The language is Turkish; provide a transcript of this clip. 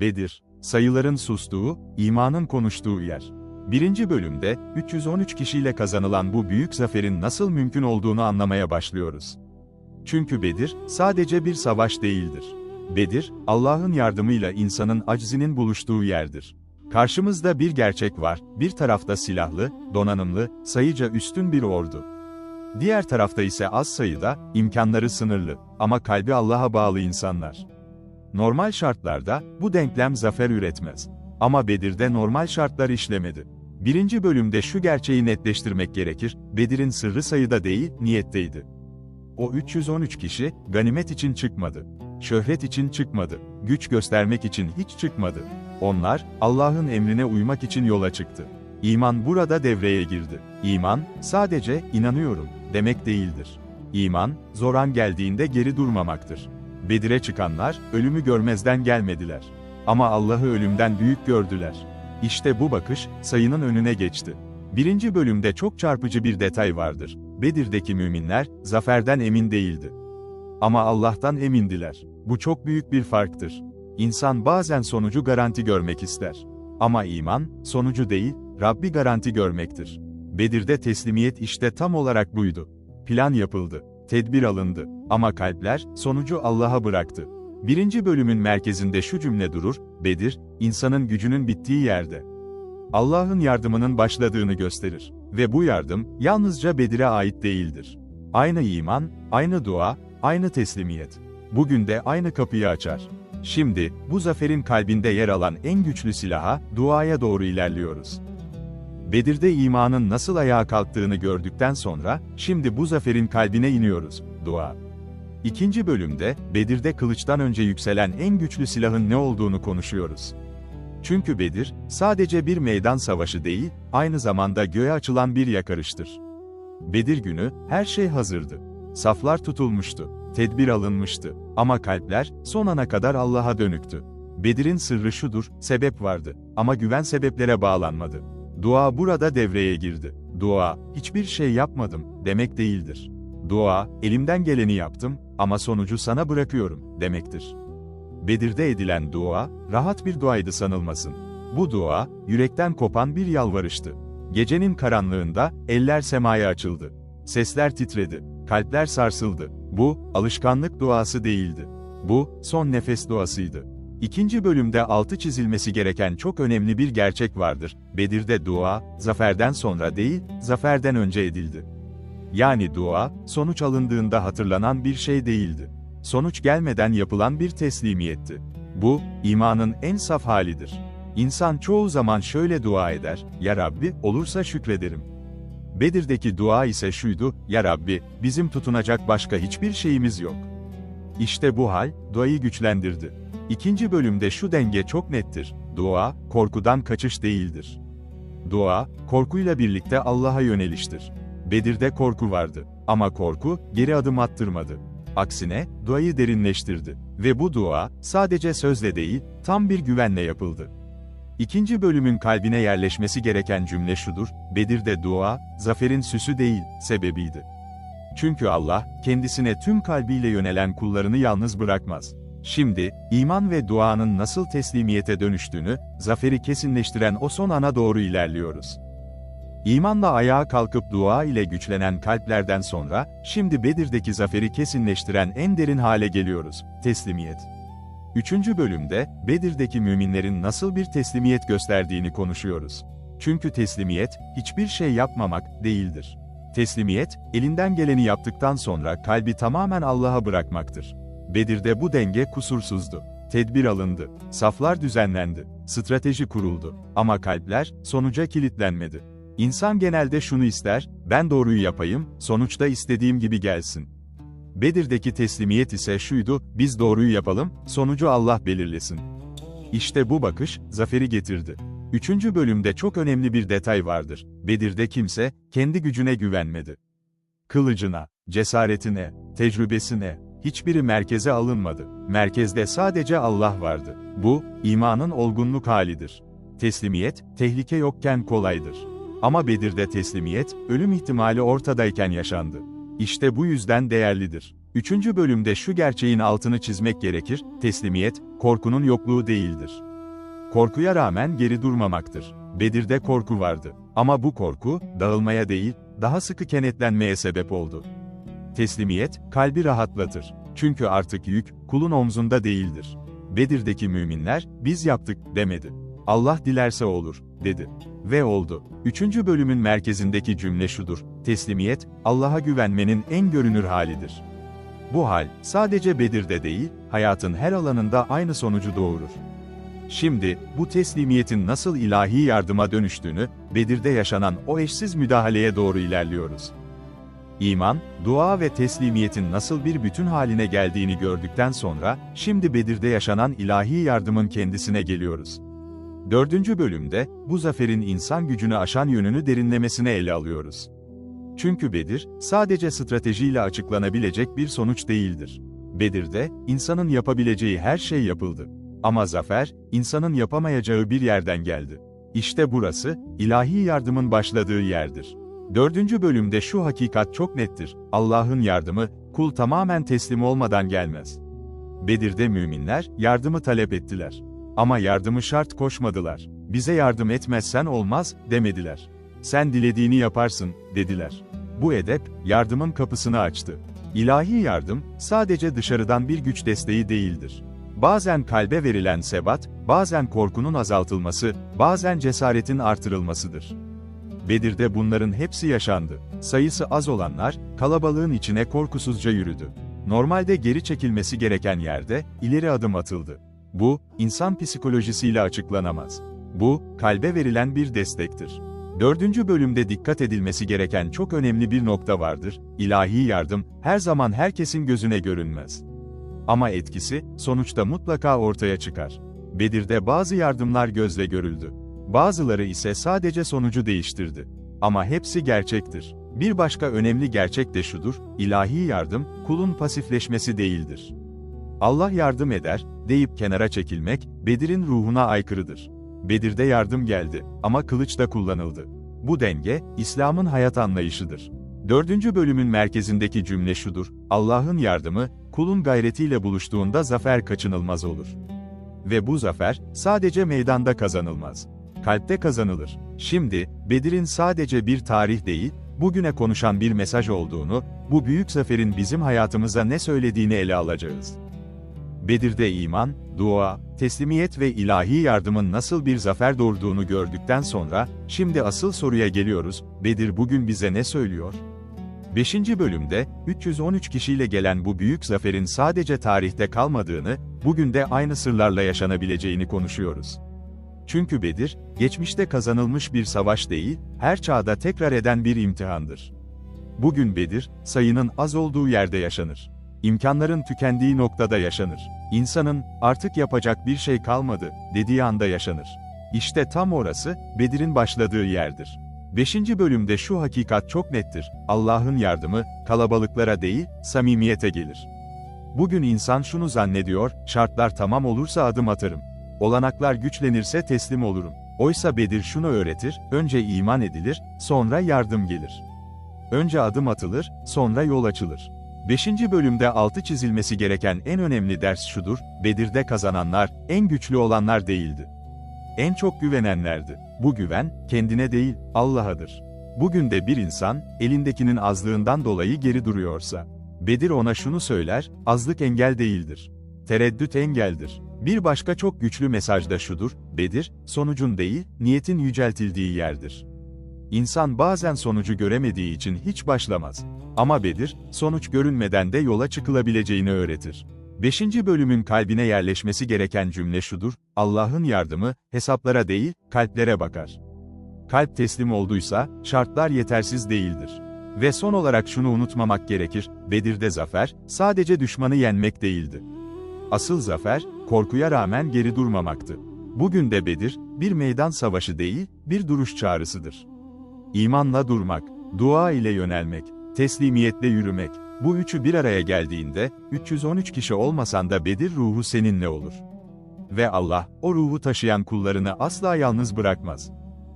Bedir, sayıların sustuğu, imanın konuştuğu yer. Birinci bölümde, 313 kişiyle kazanılan bu büyük zaferin nasıl mümkün olduğunu anlamaya başlıyoruz. Çünkü Bedir, sadece bir savaş değildir. Bedir, Allah'ın yardımıyla insanın aczinin buluştuğu yerdir. Karşımızda bir gerçek var, bir tarafta silahlı, donanımlı, sayıca üstün bir ordu. Diğer tarafta ise az sayıda, imkanları sınırlı ama kalbi Allah'a bağlı insanlar. Normal şartlarda, bu denklem zafer üretmez. Ama Bedir'de normal şartlar işlemedi. Birinci bölümde şu gerçeği netleştirmek gerekir, Bedir'in sırrı sayıda değil, niyetteydi. O 313 kişi, ganimet için çıkmadı. Şöhret için çıkmadı. Güç göstermek için hiç çıkmadı. Onlar, Allah'ın emrine uymak için yola çıktı. İman burada devreye girdi. İman, sadece, inanıyorum, demek değildir. İman, zoran geldiğinde geri durmamaktır. Bedir'e çıkanlar, ölümü görmezden gelmediler. Ama Allah'ı ölümden büyük gördüler. İşte bu bakış, sayının önüne geçti. Birinci bölümde çok çarpıcı bir detay vardır. Bedir'deki müminler, zaferden emin değildi. Ama Allah'tan emindiler. Bu çok büyük bir farktır. İnsan bazen sonucu garanti görmek ister. Ama iman, sonucu değil, Rabbi garanti görmektir. Bedir'de teslimiyet işte tam olarak buydu. Plan yapıldı, tedbir alındı. Ama kalpler, sonucu Allah'a bıraktı. Birinci bölümün merkezinde şu cümle durur, Bedir, insanın gücünün bittiği yerde. Allah'ın yardımının başladığını gösterir. Ve bu yardım, yalnızca Bedir'e ait değildir. Aynı iman, aynı dua, aynı teslimiyet. Bugün de aynı kapıyı açar. Şimdi, bu zaferin kalbinde yer alan en güçlü silaha, duaya doğru ilerliyoruz. Bedir'de imanın nasıl ayağa kalktığını gördükten sonra, şimdi bu zaferin kalbine iniyoruz, dua. İkinci bölümde, Bedir'de kılıçtan önce yükselen en güçlü silahın ne olduğunu konuşuyoruz. Çünkü Bedir, sadece bir meydan savaşı değil, aynı zamanda göğe açılan bir yakarıştır. Bedir günü, her şey hazırdı. Saflar tutulmuştu, tedbir alınmıştı. Ama kalpler, son ana kadar Allah'a dönüktü. Bedir'in sırrı şudur, sebep vardı. Ama güven sebeplere bağlanmadı. Dua burada devreye girdi. Dua, hiçbir şey yapmadım, demek değildir. Dua, elimden geleni yaptım, ama sonucu sana bırakıyorum, demektir. Bedir'de edilen dua, rahat bir duaydı sanılmasın. Bu dua, yürekten kopan bir yalvarıştı. Gecenin karanlığında, eller semaya açıldı. Sesler titredi, kalpler sarsıldı. Bu, alışkanlık duası değildi. Bu, son nefes duasıydı. İkinci bölümde altı çizilmesi gereken çok önemli bir gerçek vardır. Bedir'de dua, zaferden sonra değil, zaferden önce edildi. Yani dua, sonuç alındığında hatırlanan bir şey değildi. Sonuç gelmeden yapılan bir teslimiyetti. Bu, imanın en saf halidir. İnsan çoğu zaman şöyle dua eder, Ya Rabbi, olursa şükrederim. Bedir'deki dua ise şuydu, Ya Rabbi, bizim tutunacak başka hiçbir şeyimiz yok. İşte bu hal, duayı güçlendirdi. İkinci bölümde şu denge çok nettir. Dua, korkudan kaçış değildir. Dua, korkuyla birlikte Allah'a yöneliştir. Bedir'de korku vardı. Ama korku, geri adım attırmadı. Aksine, duayı derinleştirdi. Ve bu dua, sadece sözle değil, tam bir güvenle yapıldı. İkinci bölümün kalbine yerleşmesi gereken cümle şudur, Bedir'de dua, zaferin süsü değil, sebebiydi. Çünkü Allah, kendisine tüm kalbiyle yönelen kullarını yalnız bırakmaz. Şimdi, iman ve duanın nasıl teslimiyete dönüştüğünü, zaferi kesinleştiren o son ana doğru ilerliyoruz. İmanla ayağa kalkıp dua ile güçlenen kalplerden sonra, şimdi Bedir'deki zaferi kesinleştiren en derin hale geliyoruz, teslimiyet. Üçüncü bölümde, Bedir'deki müminlerin nasıl bir teslimiyet gösterdiğini konuşuyoruz. Çünkü teslimiyet, hiçbir şey yapmamak değildir. Teslimiyet, elinden geleni yaptıktan sonra kalbi tamamen Allah'a bırakmaktır. Bedir'de bu denge kusursuzdu. Tedbir alındı, saflar düzenlendi, strateji kuruldu. Ama kalpler, sonuca kilitlenmedi. İnsan genelde şunu ister, ben doğruyu yapayım, sonuçta istediğim gibi gelsin. Bedir'deki teslimiyet ise şuydu, biz doğruyu yapalım, sonucu Allah belirlesin. İşte bu bakış, zaferi getirdi. Üçüncü bölümde çok önemli bir detay vardır. Bedir'de kimse, kendi gücüne güvenmedi. Kılıcına, cesaretine, tecrübesine, hiçbiri merkeze alınmadı. Merkezde sadece Allah vardı. Bu, imanın olgunluk halidir. Teslimiyet, tehlike yokken kolaydır. Ama Bedir'de teslimiyet, ölüm ihtimali ortadayken yaşandı. İşte bu yüzden değerlidir. Üçüncü bölümde şu gerçeğin altını çizmek gerekir, teslimiyet, korkunun yokluğu değildir. Korkuya rağmen geri durmamaktır. Bedir'de korku vardı. Ama bu korku, dağılmaya değil, daha sıkı kenetlenmeye sebep oldu. Teslimiyet, kalbi rahatlatır. Çünkü artık yük, kulun omzunda değildir. Bedir'deki müminler, biz yaptık, demedi. Allah dilerse olur, dedi. Ve oldu. Üçüncü bölümün merkezindeki cümle şudur. Teslimiyet, Allah'a güvenmenin en görünür halidir. Bu hal, sadece Bedir'de değil, hayatın her alanında aynı sonucu doğurur. Şimdi, bu teslimiyetin nasıl ilahi yardıma dönüştüğünü, Bedir'de yaşanan o eşsiz müdahaleye doğru ilerliyoruz. İman, dua ve teslimiyetin nasıl bir bütün haline geldiğini gördükten sonra, şimdi Bedir'de yaşanan ilahi yardımın kendisine geliyoruz. Dördüncü bölümde, bu zaferin insan gücünü aşan yönünü derinlemesine ele alıyoruz. Çünkü Bedir, sadece stratejiyle açıklanabilecek bir sonuç değildir. Bedir'de, insanın yapabileceği her şey yapıldı. Ama zafer, insanın yapamayacağı bir yerden geldi. İşte burası, ilahi yardımın başladığı yerdir. Dördüncü bölümde şu hakikat çok nettir. Allah'ın yardımı, kul tamamen teslim olmadan gelmez. Bedir'de müminler, yardımı talep ettiler. Ama yardımı şart koşmadılar. Bize yardım etmezsen olmaz, demediler. Sen dilediğini yaparsın, dediler. Bu edep, yardımın kapısını açtı. İlahi yardım, sadece dışarıdan bir güç desteği değildir. Bazen kalbe verilen sebat, bazen korkunun azaltılması, bazen cesaretin artırılmasıdır. Bedir'de bunların hepsi yaşandı. Sayısı az olanlar, kalabalığın içine korkusuzca yürüdü. Normalde geri çekilmesi gereken yerde, ileri adım atıldı. Bu, insan psikolojisiyle açıklanamaz. Bu, kalbe verilen bir destektir. Dördüncü bölümde dikkat edilmesi gereken çok önemli bir nokta vardır. İlahi yardım, her zaman herkesin gözüne görünmez. Ama etkisi, sonuçta mutlaka ortaya çıkar. Bedir'de bazı yardımlar gözle görüldü. Bazıları ise sadece sonucu değiştirdi. Ama hepsi gerçektir. Bir başka önemli gerçek de şudur, ilahi yardım, kulun pasifleşmesi değildir. Allah yardım eder, deyip kenara çekilmek, Bedir'in ruhuna aykırıdır. Bedir'de yardım geldi, ama kılıç da kullanıldı. Bu denge, İslam'ın hayat anlayışıdır. Dördüncü bölümün merkezindeki cümle şudur, Allah'ın yardımı, kulun gayretiyle buluştuğunda zafer kaçınılmaz olur. Ve bu zafer, sadece meydanda kazanılmaz. Kalpte kazanılır. Şimdi, Bedir'in sadece bir tarih değil, bugüne konuşan bir mesaj olduğunu, bu büyük zaferin bizim hayatımıza ne söylediğini ele alacağız. Bedir'de iman, dua, teslimiyet ve ilahi yardımın nasıl bir zafer doğurduğunu gördükten sonra, şimdi asıl soruya geliyoruz, Bedir bugün bize ne söylüyor? 5. bölümde, 313 kişiyle gelen bu büyük zaferin sadece tarihte kalmadığını, bugün de aynı sırlarla yaşanabileceğini konuşuyoruz. Çünkü Bedir, geçmişte kazanılmış bir savaş değil, her çağda tekrar eden bir imtihandır. Bugün Bedir, sayının az olduğu yerde yaşanır. İmkanların tükendiği noktada yaşanır. İnsanın, artık yapacak bir şey kalmadı, dediği anda yaşanır. İşte tam orası, Bedir'in başladığı yerdir. 5. bölümde şu hakikat çok nettir. Allah'ın yardımı, kalabalıklara değil, samimiyete gelir. Bugün insan şunu zannediyor, şartlar tamam olursa adım atarım. Olanaklar güçlenirse teslim olurum. Oysa Bedir şunu öğretir, önce iman edilir, sonra yardım gelir. Önce adım atılır, sonra yol açılır. 5. bölümde altı çizilmesi gereken en önemli ders şudur, Bedir'de kazananlar, en güçlü olanlar değildi. En çok güvenenlerdi. Bu güven, kendine değil, Allah'adır. Bugün de bir insan, elindekinin azlığından dolayı geri duruyorsa, Bedir ona şunu söyler, azlık engel değildir. Tereddüt engeldir. Bir başka çok güçlü mesaj da şudur, Bedir, sonucun değil, niyetin yüceltildiği yerdir. İnsan bazen sonucu göremediği için hiç başlamaz. Ama Bedir, sonuç görünmeden de yola çıkılabileceğini öğretir. 5. bölümün kalbine yerleşmesi gereken cümle şudur, Allah'ın yardımı, hesaplara değil, kalplere bakar. Kalp teslim olduysa, şartlar yetersiz değildir. Ve son olarak şunu unutmamak gerekir, Bedir'de zafer, sadece düşmanı yenmek değildi. Asıl zafer, korkuya rağmen geri durmamaktı. Bugün de Bedir, bir meydan savaşı değil, bir duruş çağrısıdır. İmanla durmak, dua ile yönelmek, teslimiyetle yürümek, bu üçü bir araya geldiğinde, 313 kişi olmasan da Bedir ruhu seninle olur. Ve Allah, o ruhu taşıyan kullarını asla yalnız bırakmaz.